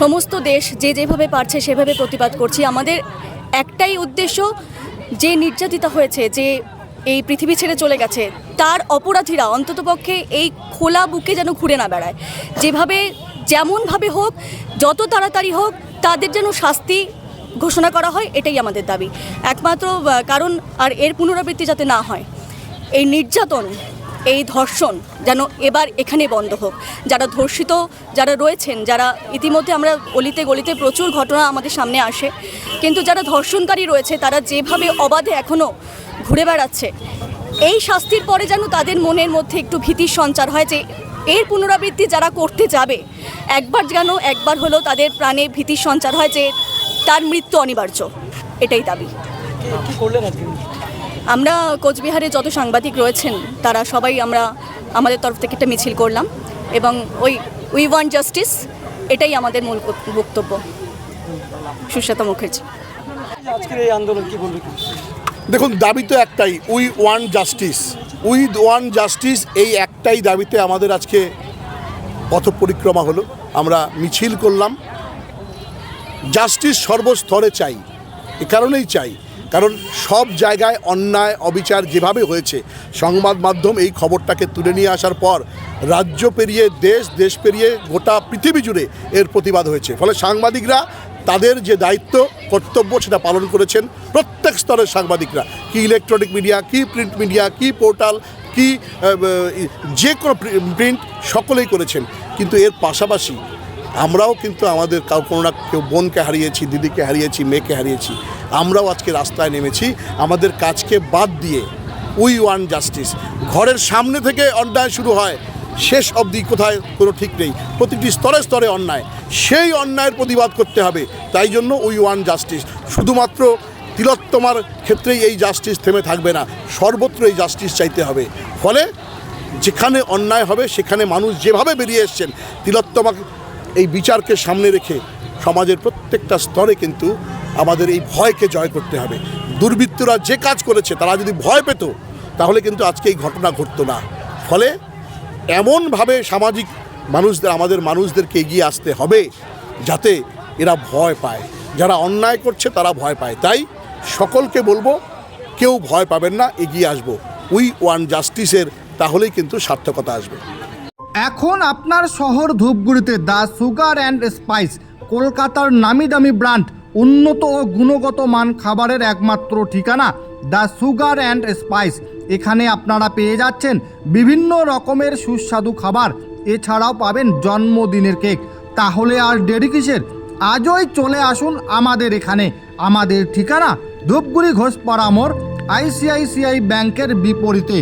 সমস্ত দেশ যে যেভাবে পারছে সেভাবে প্রতিবাদ করছি। আমাদের একটাই উদ্দেশ্য যে নির্যাতিতা হয়েছে, যে এই পৃথিবী ছেড়ে চলে গেছে, তার অপরাধীরা অন্ততপক্ষে এই খোলা বুকে যেন ঘুরে না বেড়ায়। যেভাবে, যেমনভাবে হোক, যত তাড়াতাড়ি হোক, তাদের যেন শাস্তি ঘোষণা করা হয়, এটাই আমাদের দাবি। একমাত্র কারণ আর এর পুনরাবৃত্তি যাতে না হয়। এই নির্যাতন এই ধর্ষণ যেন এবার এখানে বন্ধ হোক। যারা ধর্ষিত, যারা রয়েছেন, যারা ইতিমধ্যে আমরা অলিতে গলিতে প্রচুর ঘটনা আমাদের সামনে আসে, কিন্তু যারা ধর্ষণকারী রয়েছে, তারা যেভাবে অবাধে এখনও ঘুরে বেড়াচ্ছে, এই শাস্তির পরে যেন তাদের মনের মধ্যে একটু ভীতির সঞ্চার হয় যে এর পুনরাবৃত্তি যারা করতে যাবে, একবার যেন একবার হলেও তাদের প্রাণে ভীতির সঞ্চার হয় যে তার মৃত্যু অনিবার্য। এটাই দাবি। করলেন আমরা কোচবিহারে যত সাংবাদিক রয়েছেন তারা সবাই আমরা আমাদের তরফ থেকে একটা মিছিল করলাম এবং ওই উই ওয়ান্ট জাস্টিস এটাই আমাদের মূল বক্তব্য। সুশ্বেতা মুখার্জি। আজকের এই আন্দোলন কি বলবে? দেখুন দাবি তো একটাই we want justice we want justice এই একটাই দাবিতে আমাদের আজকে পথ পরিক্রমা হলো। আমরা মিছিল করলাম। জাস্টিস সর্বস্তরে চাই এ কারণেই চাই। কারণ সব জায়গায় অন্যায়, অবিচার যেভাবে হয়েছে, সংবাদ মাধ্যম এই খবরটাকে তুলে নিয়ে আসার পর রাজ্য পেরিয়ে দেশ দেশ পেরিয়ে গোটা পৃথিবী জুড়ে এর প্রতিবাদ হয়েছে। ফলে সাংবাদিকরা তাদের যে দায়িত্ব, কর্তব্য সেটা পালন করেছেন প্রত্যেক স্তরের সাংবাদিকরা। কি ইলেকট্রনিক মিডিয়া কি প্রিন্ট মিডিয়া কি পোর্টাল কি যে কোনো প্রিন্ট সকলেই করেছেন। কিন্তু এর পাশাপাশি আমরাও কিন্তু আমাদের কাউ, কোনো না কেউ বোনকে হারিয়েছি, দিদিকে হারিয়েছি, মেয়েকে হারিয়েছি, আমরাও আজকে রাস্তায় নেমেছি। আমাদের কাজকে বাদ দিয়ে উই ওয়ান জাস্টিস। ঘরের সামনে থেকে অন্যায় শুরু হয়, শেষ অবধি কোথায় কোনো ঠিক নেই। প্রতিটি স্তরে স্তরে অন্যায়। সেই অন্যায়ের প্রতিবাদ করতে হবে, তাই জন্য উই ওয়ান জাস্টিস। শুধুমাত্র তিলোত্তমার ক্ষেত্রেই এই জাস্টিস থেমে থাকবে না, সর্বত্র এই জাস্টিস চাইতে হবে। ফলে যেখানে অন্যায় হবে, সেখানে মানুষ যেভাবে বেরিয়ে এসছেন তিলোত্তমা এই বিচারকে সামনে রেখে সমাজের প্রত্যেকটা স্তরে কিন্তু আমাদের এই ভয়কে জয় করতে হবে। দুর্বৃত্তরা যে কাজ করেছে, তারা যদি ভয় পেত, তাহলে কিন্তু আজকে এই ঘটনা ঘটতো না। ফলে এমনভাবে সামাজিক মানুষদের, আমাদের মানুষদেরকে এগিয়ে আসতে হবে যাতে এরা ভয় পায়। যারা অন্যায় করছে, তারা ভয় পায়। তাই সকলকে বলব, কেউ ভয় পাবেন না, এগিয়ে আসব। উই ওয়ান জাস্টিসের তাহলেই কিন্তু সার্থকতা আসবে। এখন আপনার শহর ধূপগুড়িতে দ্য সুগার অ্যান্ড স্পাইস, কলকাতার নামি দামি ব্র্যান্ড, উন্নত ও গুণগত মান খাবারের একমাত্র ঠিকানা দ্য সুগার অ্যান্ড স্পাইস। এখানে আপনারা পেয়ে যাচ্ছেন বিভিন্ন রকমের সুস্বাদু খাবার, এছাড়াও পাবেন জন্মদিনের কেক। তাহলে আর দেরি কিসের? আজই চলে আসুন আমাদের এখানে। আমাদের ঠিকানা ধূপগুড়ি ঘোষপাড়া মোড়, আইসিআইসিআই ব্যাংকের বিপরীতে।